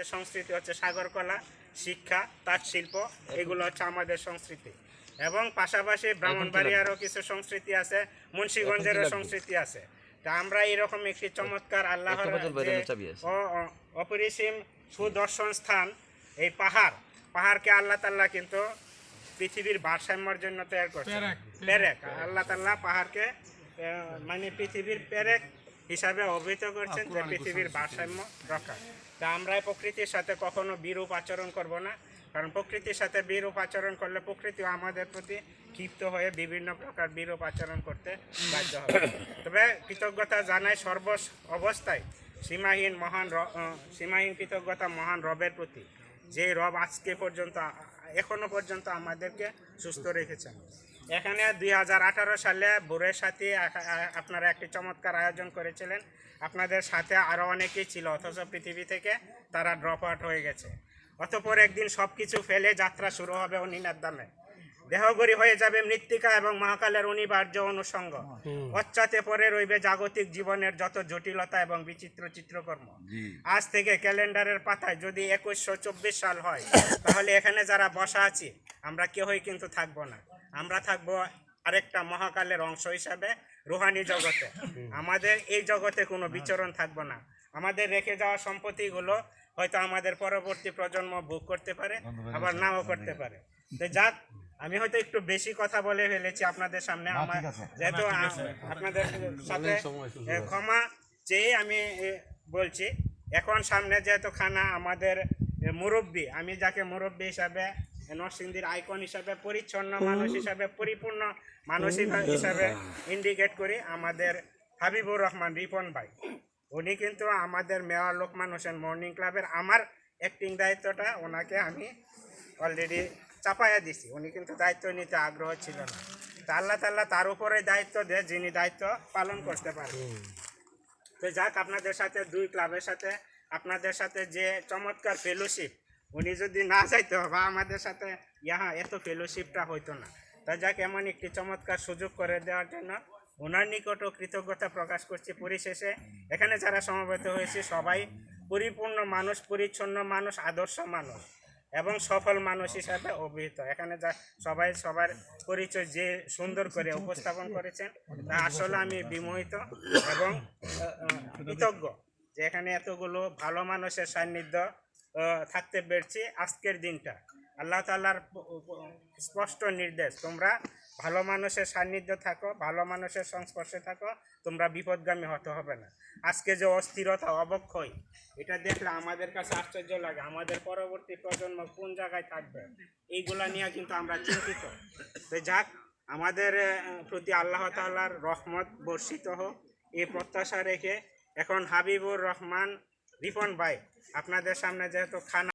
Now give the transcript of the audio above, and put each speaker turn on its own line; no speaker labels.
আমাদের সংস্কৃতি হচ্ছে সাগরকলা শিক্ষা তাঁত শিল্প এগুলো হচ্ছে আমাদের সংস্কৃতি। এবং পাশাপাশি ব্রাহ্মণবাড়িয়ারও কিছু সংস্কৃতি আছে মুন্সিগঞ্জেরও সংস্কৃতি আছে। তা আমরা এরকম একটি চমৎকার আল্লাহর অপরিসীম সুদর্শন স্থান এই পাহাড় পাহাড়কে আল্লাহ তাল্লাহ কিন্তু পৃথিবীর ভারসাম্যর জন্য তৈরি করছে পেরেক আল্লাহ তাল্লাহ পাহাড়কে মানে পৃথিবীর পেরেক হিসাবে অভিহিত করছেন যে পৃথিবীর ভারসাম্য রক্ষা। তা আমরা প্রকৃতির সাথে কখনো বিরূপ আচরণ করব না কারণ প্রকৃতির সাথে বিরূপ আচরণ করলে প্রকৃতিও আমাদের প্রতি ক্ষিপ্ত হয়ে বিভিন্ন প্রকার বিরূপ আচরণ করতে বাধ্য হবে। তবে কৃতজ্ঞতা জানাই সর্ব অবস্থায় সীমাহীন মহান সীমাহীন কৃতজ্ঞতা মহান রবের প্রতি। যে রব আজকে পর্যন্ত এখনও পর্যন্ত আমাদেরকে সুস্থ রেখেছেন। এখানে দুই হাজার আঠারো সালে বোরের সাথে আপনারা একটি চমৎকার আয়োজন করেছিলেন। আপনাদের সাথে আরও অনেকেই ছিল, অথচ পৃথিবী থেকে তারা ড্রপ আউট হয়ে গেছে। অতপর একদিন সব কিছু ফেলে যাত্রা শুরু হবে অনিনার দামে। দেহগরি হয়ে যাবে মৃত্তিকা এবং মহাকালের অনিবার্য অনুষঙ্গ। পশ্চাতে পরে রইবে জাগতিক জীবনের যত জটিলতা এবং বিচিত্র চিত্রকর্ম। আজ থেকে ক্যালেন্ডারের পাতায় যদি একুশশো চব্বিশ সাল হয় তাহলে এখানে যারা বসা আছি আমরা কেউই কিন্তু থাকব না। আমরা থাকব আরেকটা মহাকালের অংশ হিসাবে রুহানি জগতে। আমাদের এই জগতে কোনো বিচরণ থাকব না। আমাদের রেখে যাওয়া সম্পত্তিগুলো হয়তো আমাদের পরবর্তী প্রজন্ম ভোগ করতে পারে আবার নাও করতে পারে। তো যাক আমি হয়তো একটু বেশি কথা বলে ফেলেছি আপনাদের সামনে। আমার যেহেতু আপনাদের সাথে ক্ষমা চেয়ে আমি বলছি এখন সামনে যেহেতু খানা আমাদের মুরব্বী আমি যাকে মুরব্বী হিসাবে নরসিংদীর আইকন হিসাবে পরিচ্ছন্ন মানুষ হিসাবে পরিপূর্ণ মানুষ হিসাবে ইন্ডিকেট করি আমাদের হাবিবুর রহমান রিপন ভাই। উনি কিন্তু আমাদের মেয়র লোকমান হোসেন মর্নিং ক্লাবের আমার অ্যাক্টিং দায়িত্বটা ওনাকে আমি অলরেডি চাপাইয়া দিছি। উনি কিন্তু দায়িত্ব নিতে আগ্রহ ছিল না। তা আল্লাহ তাল্লাহ তার উপরে দায়িত্ব দেয় যিনি দায়িত্ব পালন করতে পারে। তো যাক আপনাদের সাথে দুই ক্লাবের সাথে আপনাদের সাথে যে চমৎকার ফেলোশিপ উনি যদি না যাইতো বা আমাদের সাথে ইহা এত ফেলোশিপটা হইতো না। তা যাক এমন একটি চমৎকার সুযোগ করে দেওয়ার জন্য ওনার নিকটও কৃতজ্ঞতা প্রকাশ করছি পরিশেষে। এখানে যারা সমবেত হয়েছে সবাই পরিপূর্ণ মানুষ পরিচ্ছন্ন মানুষ আদর্শ মানুষ। এবং সফল মানুষ হিসাবে অভিহিত। এখানে যা সবাই, সবার পরিচয় যে সুন্দর করে উপস্থাপন করেছেন, তা আসলে আমি বিমোহিত এবং কৃতজ্ঞ যে এখানে এতগুলো ভালো মানুষের সান্নিধ্য থাকতে পেরেছি আজকের দিনটা। আল্লাহ তাল্লার স্পষ্ট নির্দেশ, তোমরা ভালো মানুষের সান্নিধ্য থাকো, ভালো মানুষের সংস্পর্শে থাকো, তোমরা বিপদগামী হতে হবে না। আজকে যে অস্থিরতা, অবক্ষয়, এটা দেখলে আমাদের কাছে আশ্চর্য লাগে, আমাদের পরবর্তী প্রজন্ম কোন জায়গায় থাকবে? এইগুলা নিয়ে কিন্তু আমরা চিন্তিত। তো যাক, আমাদের প্রতি আল্লাহ তাল্লার রহমত বর্ষিত হোক, এই প্রত্যাশা রেখে এখন হাবিবুর রহমান রিপন ভাই আপনাদের সামনে যেহেতু খানা